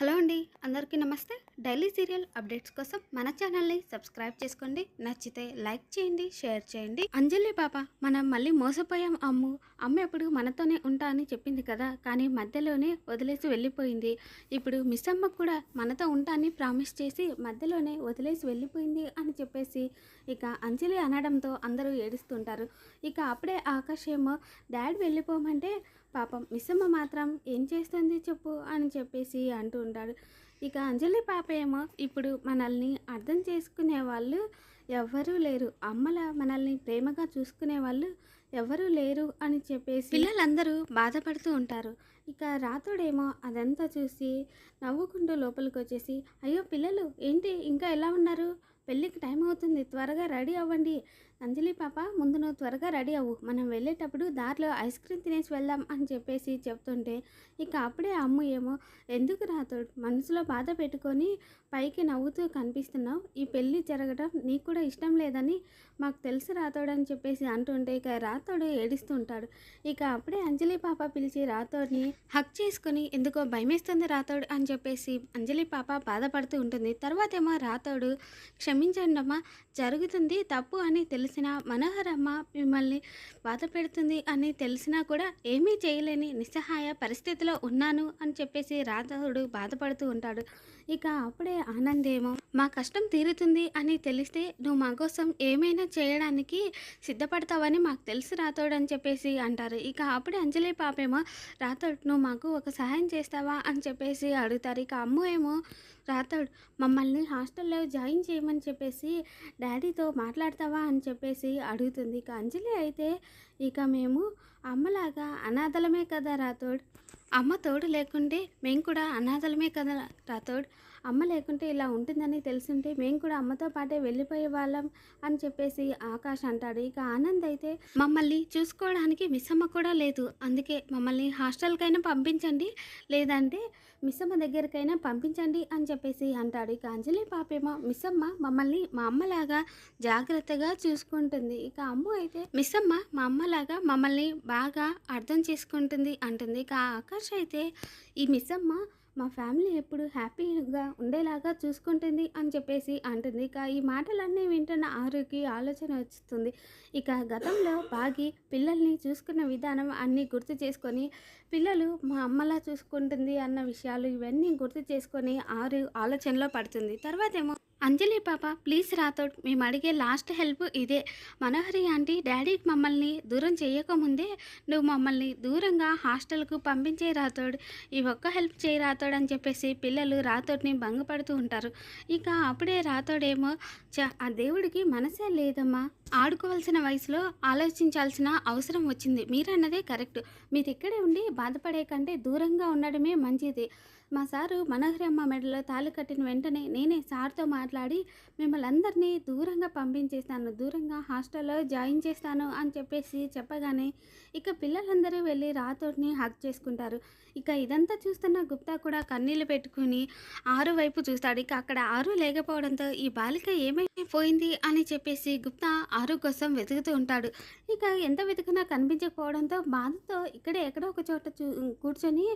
Hello అండి అందరికీ నమస్తే. డైలీ సీరియల్ అప్డేట్స్ కోసం మన ఛానల్ని సబ్స్క్రైబ్ చేసుకోండి నచ్చితే లైక్ చేయండి షేర్ చేయండి. అంజలి పాప మనం మళ్ళీ మోసపోయాం అమ్ము. అమ్మ ఎప్పుడు మనతోనే ఉంటా అని చెప్పింది కదా కానీ మధ్యలోనే వదిలేసి వెళ్ళిపోయింది. ఇప్పుడు మిస్ అమ్మ కూడా మనతో ఉంటా అని ప్రామిస్ చేసి మధ్యలోనే వదిలేసి వెళ్ళిపోయింది అని చెప్పేసి ఇక అంజలి అనడంతో అందరూ ఏడుస్తుంటారు. ఇక అప్పుడే ఆకాశ్ ఏమో డాడీ వెళ్ళిపోమంటే పాపం మిస్సమ్మ మాత్రం ఏం చేస్తుంది చెప్పు అని చెప్పేసి అంటూ ఉంటాడు. ఇక అంజలి పాప ఏమో ఇప్పుడు మనల్ని అర్థం చేసుకునే వాళ్ళు ఎవ్వరూ లేరు. అమ్మల మనల్ని ప్రేమగా చూసుకునే వాళ్ళు ఎవరూ లేరు అని చెప్పేసి పిల్లలందరూ బాధపడుతూ ఉంటారు. ఇక రాతోడేమో అదంతా చూసి నవ్వుకుంటూ లోపలికి వచ్చేసి అయ్యో పిల్లలు ఏంటి ఇంకా ఎలా ఉన్నారు? పెళ్ళికి టైం అవుతుంది త్వరగా రెడీ అవ్వండి అంజలి పాప ముందు నువ్వు త్వరగా రెడీ అవ్వు. మనం వెళ్ళేటప్పుడు దారిలో ఐస్ క్రీమ్ తినేసి వెళ్దాం అని చెప్పేసి చెప్తుంటే ఇక అప్పుడే అమ్ము ఏమో ఎందుకు రాతోడు మనసులో బాధ పెట్టుకొని పైకి నవ్వుతూ కనిపిస్తున్నావు. ఈ పెళ్ళి జరగడం నీకు కూడా ఇష్టం లేదని మాకు తెలుసు రాతోడు అని చెప్పేసి అంటుంటే ఇక రాతోడు ఏడుస్తుంటాడు ఇక అప్పుడే అంజలి పాప పిలిచి రాతోడిని హక్ చేసుకుని ఎందుకో భయమేస్తుంది రాతోడు అని చెప్పేసి అంజలి పాప బాధపడుతూ ఉంటుంది. తర్వాతేమో రాతోడు క్షమించండమ్మా జరుగుతుంది తప్పు అని తెలిసిన మనోహరమ్మ మిమ్మల్ని బాధ పెడుతుంది అని తెలిసినా కూడా ఏమీ చేయలేని నిస్సహాయ పరిస్థితిలో ఉన్నాను అని చెప్పేసి రాధవుడు బాధపడుతూ ఉంటాడు. ఇక అప్పుడే ఆనందేమో మా కష్టం తీరుతుంది అని తెలిస్తే నువ్వు మా కోసం ఏమైనా చేయడానికి సిద్ధపడతావని మాకు తెలుసు రాతోడు అని చెప్పేసి అంటారు. ఇక అప్పుడే అంజలి పాపేమో రాతోడు నువ్వు మాకు ఒక సహాయం చేస్తావా? అని చెప్పేసి అడుగుతారు. ఇక అమ్మ ఏమో రాతోడు మమ్మల్ని హాస్టల్లో జాయిన్ చేయమని చెప్పేసి డాడీతో మాట్లాడతావా? అని చెప్పేసి అడుగుతుంది. ఇక అంజలి అయితే ఇక మేము అమ్మలాగా అనాథలమే కదా రాతోడ్ అమ్మ తోడు లేకుంటే మేము కూడా అనాథలమే కదా రా తోడు. అమ్మ లేకుంటే ఇలా ఉంటుందని తెలిసింటే మేము కూడా అమ్మతో పాటే వెళ్ళిపోయే వాళ్ళం అని చెప్పేసి ఆకాష్ అంటాడు. ఇక ఆనంద్ అయితే మమ్మల్ని చూసుకోవడానికి మిస్సమ్మ కూడా లేదు. అందుకే మమ్మల్ని హాస్టల్కైనా పంపించండి లేదంటే మిస్సమ్మ దగ్గరికైనా పంపించండి అని చెప్పేసి అంటాడు. ఇక అంజలి పాపేమో మిస్సమ్మ మమ్మల్ని మా అమ్మలాగా జాగ్రత్తగా చూసుకుంటుంది. ఇక అమ్ము అయితే మిస్సమ్మ మా అమ్మలాగా మమ్మల్ని బాగా అర్థం చేసుకుంటుంది అంటుంది. ఇక ఆకాష్ అయితే ఈ మిస్సమ్మ మా ఫ్యామిలీ ఎప్పుడు హ్యాపీగా ఉండేలాగా చూసుకుంటుంది అని చెప్పేసి అంటుంది. ఇక ఈ మాటలన్నీ వింటున్న ఆరుకి ఆలోచన వస్తుంది. ఇక గతంలో బాగి పిల్లల్ని చూసుకున్న విధానం అన్నీ గుర్తు చేసుకొని పిల్లలు మా అమ్మలా చూసుకుంటుంది అన్న విషయాలు ఇవన్నీ గుర్తు చేసుకొని ఆరు ఆలోచనలో పడుతుంది. తర్వాత ఏమో అంజలి పాప ప్లీజ్ రాథోడ్ మేము అడిగే లాస్ట్ హెల్ప్ ఇదే. మనోహరి ఆంటీ డాడీకి మమ్మల్ని దూరం చేయకముందే నువ్వు మమ్మల్ని దూరంగా హాస్టల్కు పంపించే రాథోడ్ ఈ ఒక్క హెల్ప్ చేయి రాథోడ్ అని చెప్పేసి పిల్లలు రాథోడ్ని భంగపడుతూ ఉంటారు. ఇక అప్పుడే రాతోడేమో చ ఆ దేవుడికి మనసే లేదమ్మా ఆడుకోవాల్సిన వయసులో ఆలోచించాల్సిన అవసరం వచ్చింది. మీరన్నదే కరెక్ట్. మీరు ఇక్కడే ఉండి బాధపడే కంటే దూరంగా ఉండడమే మంచిది. మా సారు మనోహరి అమ్మ మెడలో తాళి కట్టిన వెంటనే నేనే సార్తో మాట్లాడి మిమ్మల్ని అందరినీ దూరంగా పంపించేస్తాను. దూరంగా హాస్టల్లో జాయిన్ చేస్తాను అని చెప్పేసి చెప్పగానే ఇక పిల్లలందరూ వెళ్ళి రాతోడిని హక్ చేసుకుంటారు. ఇక ఇదంతా చూస్తున్న గుప్తా కూడా కన్నీళ్ళు పెట్టుకుని ఆరు వైపు చూస్తాడు. ఇక అక్కడ ఆరు లేకపోవడంతో ఈ బాలిక ఏమైపోయింది అని చెప్పేసి గుప్తా ఆరు కోసం వెతుకుతూ ఉంటాడు. ఇక ఎంత వెతికినా కనిపించకపోవడంతో బాధతో ఇక్కడే ఎక్కడో ఒక చోట చూ కూర్చొని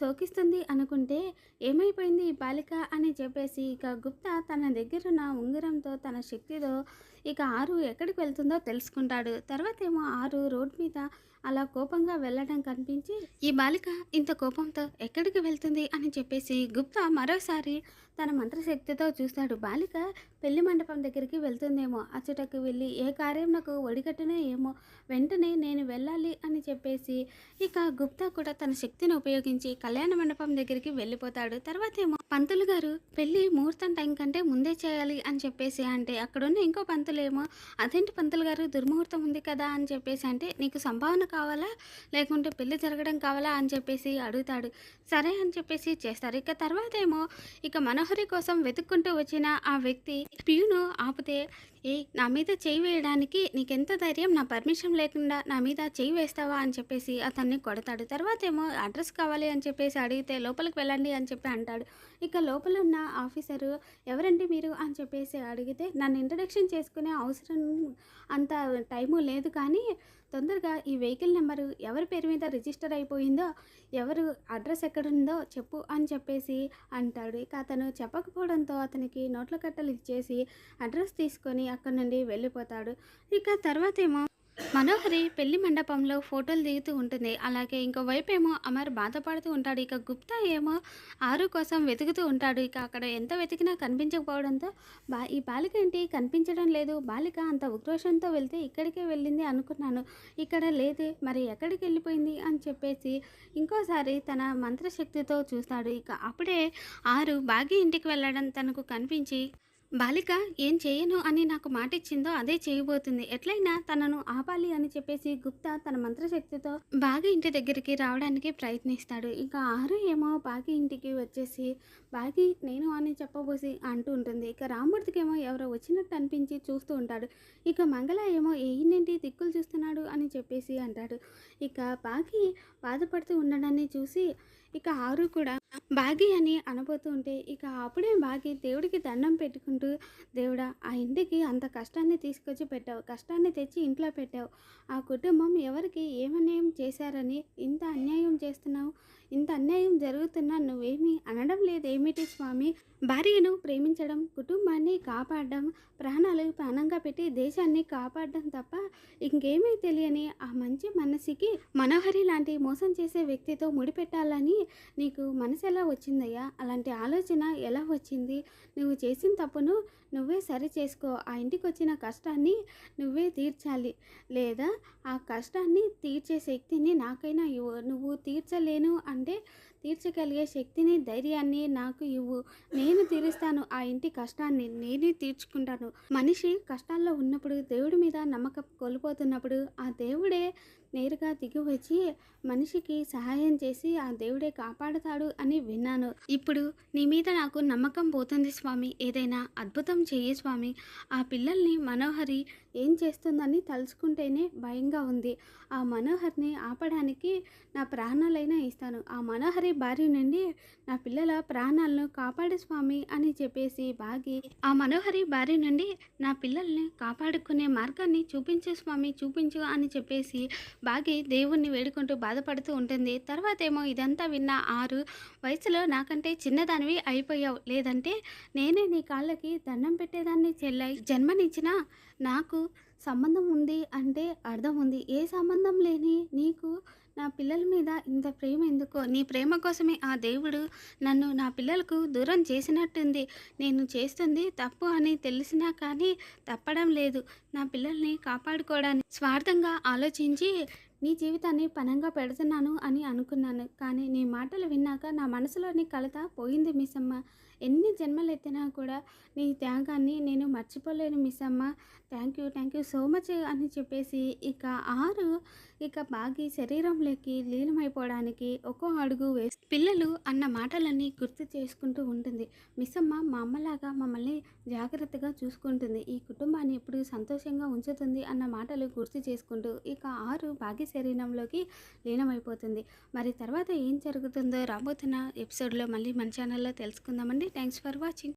శోకిస్తుంది అనుకుంటే ఏమైపోయింది ఈ బాలిక అని చెప్పేసి ఇక గుప్తా తన దగ్గరున్న ఉంగరంతో తన శక్తితో ఇక ఆరు ఎక్కడికి వెళ్తుందో తెలుసుకుంటాడు. తర్వాత ఏమో ఆరు రోడ్ మీద అలా కోపంగా వెళ్ళడం కనిపించి ఈ బాలిక ఇంత కోపంతో ఎక్కడికి వెళ్తుంది? అని చెప్పేసి గుప్తా మరోసారి తన మంత్రశక్తితో చూస్తాడు. బాలిక పెళ్ళి మండపం దగ్గరికి వెళ్తుందేమో. అచ్చటకు వెళ్ళి ఏ కార్యం నాకు ఒడిగట్టునే ఏమో? వెంటనే నేను వెళ్ళాలి అని చెప్పేసి ఇక గుప్తా కూడా తన శక్తిని ఉపయోగించి కళ్యాణ మండపం దగ్గరికి వెళ్ళిపోతాడు. తర్వాత ఏమో పంతులు గారు పెళ్ళి ముహూర్తం టైం కంటే ముందే చేయాలి అని చెప్పేసి అంటే అక్కడున్న ఇంకో పంతులేమో అదేంటి పంతులు గారు దుర్ముహూర్తం ఉంది కదా అని చెప్పేసి అంటే నీకు సంభావన కావాలా? లేకుంటే పెళ్ళి జరగడం కావాలా అని చెప్పేసి అడుగుతాడు. సరే అని చెప్పేసి చేస్తారు. ఇక తర్వాత ఏమో ఇక మనోహరి కోసం వెతుక్కుంటూ వచ్చిన ఆ వ్యక్తి ప్యూను ఆపితే ఏ నా మీద చేయి వేయడానికి నీకెంత ధైర్యం? నా పర్మిషన్ లేకుండా నా మీద చేయి వేస్తావా? అని చెప్పేసి అతన్ని కొడతాడు. తర్వాత ఏమో అడ్రస్ కావాలి అని చెప్పేసి అడిగితే లోపలికి వెళ్ళండి అని చెప్పి అంటాడు. ఇక లోపల ఉన్న ఆఫీసరు ఎవరండి మీరు? అని చెప్పేసి అడిగితే నన్ను ఇంట్రడక్షన్ చేసుకునే అవసరం అంత టైము లేదు కానీ తొందరగా ఈ వెహికల్ నెంబరు ఎవరి పేరు మీద రిజిస్టర్ అయిపోయిందో ఎవరు అడ్రస్ ఎక్కడుందో చెప్పు అని చెప్పేసి అంటాడు. ఇక అతను చెప్పకపోవడంతో అతనికి నోట్ల కట్టలు ఇచ్చేసి అడ్రస్ తీసుకొని అక్కడ నుండి వెళ్ళిపోతాడు. ఇక తర్వాత ఏమో మనోహరి పెళ్ళి మండపంలో ఫోటోలు దిగుతూ ఉంటుంది. అలాగే ఇంకో వైపు ఏమో అమర్ బాధపడుతూ ఉంటాడు. ఇక గుప్తా ఏమో ఆరు కోసం వెతుకుతూ ఉంటాడు. ఇక అక్కడ ఎంత వెతికినా కనిపించకపోవడంతో బా ఈ బాలిక ఏంటి? కనిపించడం లేదు. బాలిక అంత ఉక్రోషంతో వెళ్తే ఇక్కడికే వెళ్ళింది అనుకున్నాను. ఇక్కడ లేదే. మరి ఎక్కడికి వెళ్ళిపోయింది? అని చెప్పేసి ఇంకోసారి తన మంత్రశక్తితో చూస్తాడు. ఇక అప్పుడే ఆరు బాగి ఇంటికి వెళ్ళడం తనకు కనిపించి బాలిక ఏం చేయను అని నాకు మాట ఇచ్చిందో అదే చేయబోతుంది. ఎట్లయినా తనను ఆపాలి అని చెప్పేసి గుప్తా తన మంత్రశక్తితో బాగి ఇంటి దగ్గరికి రావడానికి ప్రయత్నిస్తాడు. ఇంకా ఆరు ఏమో బాగి ఇంటికి వచ్చేసి బాగి నేను అని చెప్పబోసి అంటూ ఉంటుంది. ఇక రామూర్తికేమో ఎవరో వచ్చినట్టు అనిపించి చూస్తూ ఉంటాడు. ఇక మంగళ ఏమో ఏంటి దిక్కులు చూస్తున్నాడు అని చెప్పేసి అంటాడు. ఇక బాగి బాధపడుతూ ఉండడాన్ని చూసి ఇక ఆరు కూడా బాగి అని అనబోతూ ఉంటే ఇక అప్పుడే బాగి దేవుడికి దండం పెట్టుకుంటే దేవుడా ఆ ఇంటికి అంత కష్టాన్ని తీసుకొచ్చి పెట్టావు కష్టాన్ని తెచ్చి ఇంట్లో పెట్టావు. ఆ కుటుంబం ఎవరికి ఏమన్యాయం చేశారని ఇంత అన్యాయం చేస్తున్నావు? ఇంత అన్యాయం జరుగుతున్నా నువ్వేమీ అనడం లేదేమిటి స్వామి? భార్యను ప్రేమించడం కుటుంబాన్ని కాపాడడం ప్రాణాలు ప్రాణంగా పెట్టి దేశాన్ని కాపాడడం తప్ప ఇంకేమీ తెలియని ఆ మంచి మనసుకి మనోహరి లాంటి మోసం చేసే వ్యక్తితో ముడిపెట్టాలని నీకు మనసు ఎలా వచ్చిందయ్యా? అలాంటి ఆలోచన ఎలా వచ్చింది? నువ్వు చేసిన తప్పును నువ్వే సరి చేసుకో. ఆ ఇంటికి వచ్చిన కష్టాన్ని నువ్వే తీర్చాలి. లేదా ఆ కష్టాన్ని తీర్చే శక్తిని నాకైనా ఇవ్వు. నువ్వు తీర్చలేను అంటే తీర్చగలిగే శక్తిని ధైర్యాన్ని నాకు ఇవ్వు. నేను తీరుస్తాను. ఆ ఇంటి కష్టాన్ని నేనే తీర్చుకుంటాను. మనిషి కష్టాల్లో ఉన్నప్పుడు దేవుడి మీద నమ్మకం కోల్పోతున్నప్పుడు ఆ దేవుడే నేరుగా దిగి వచ్చి మనిషికి సహాయం చేసి ఆ దేవుడే కాపాడతాడు అని విన్నాను. ఇప్పుడు నీ మీద నాకు నమ్మకం పోతుంది స్వామి. ఏదైనా అద్భుతం చెయ్యి స్వామి. ఆ పిల్లల్ని మనోహరి ఏం చేస్తుందని తలుచుకుంటేనే భయంగా ఉంది. ఆ మనోహర్ని ఆపడానికి నా ప్రాణాలైనా ఇస్తాను. ఆ మనోహరి భార్య నుండి నా పిల్లల ప్రాణాలను కాపాడు స్వామి అని చెప్పేసి బాగి ఆ మనోహరి భార్య నుండి నా పిల్లల్ని కాపాడుకునే మార్గాన్ని చూపించు స్వామి చూపించు అని చెప్పేసి బాగి దేవుణ్ణి వేడుకుంటూ బాధపడుతూ ఉంటుంది. తర్వాత ఏమో ఇదంతా విన్న ఆరు వయసులో నాకంటే చిన్నదానివి అయిపోయావు. లేదంటే నేనే నీ కాళ్ళకి దండం పెట్టేదాన్ని చెల్లాయి జన్మనిచ్చిన నాకు సంబంధం ఉంది అంటే అర్థం ఉంది. ఏ సంబంధం లేని నీకు నా పిల్లల మీద ఇంత ప్రేమ ఎందుకో? నీ ప్రేమ కోసమే ఆ దేవుడు నన్ను నా పిల్లలకు దూరం చేసినట్టుంది. నేను చేస్తుంది తప్పు అని తెలిసినా కానీ తప్పడం లేదు. నా పిల్లల్ని కాపాడుకోవడానికి స్వార్థంగా ఆలోచించి నీ జీవితాన్ని పనంగా పెడుతున్నాను అని అనుకున్నాను. కానీ నీ మాటలు విన్నాక నా మనసులోని కలత పోయింది మిస్సమ్మ. ఎన్ని జన్మలు ఎత్తినా కూడా నీ త్యాగాన్ని నేను మర్చిపోలేను Missamma. Thank you thank you so much అని చెప్పేసి ఇక ఆరు ఇక బాగి శరీరంలోకి లీనమైపోవడానికి ఒక్కో అడుగు వేసి పిల్లలు అన్న మాటలన్నీ గుర్తు చేసుకుంటూ ఉంటుంది. మిస్సమ్మ మా అమ్మలాగా మమ్మల్ని జాగ్రత్తగా చూసుకుంటుంది. ఈ కుటుంబాన్ని ఎప్పుడు సంతోషంగా ఉంచుతుంది అన్న మాటలు గుర్తు చేసుకుంటూ ఇక ఆరు బాగి శరీరంలోకి లీనమైపోతుంది. మరి తర్వాత ఏం జరుగుతుందో రాబోతున్న ఎపిసోడ్లో మళ్ళీ మన ఛానల్లో తెలుసుకుందామండి. Thanks for watching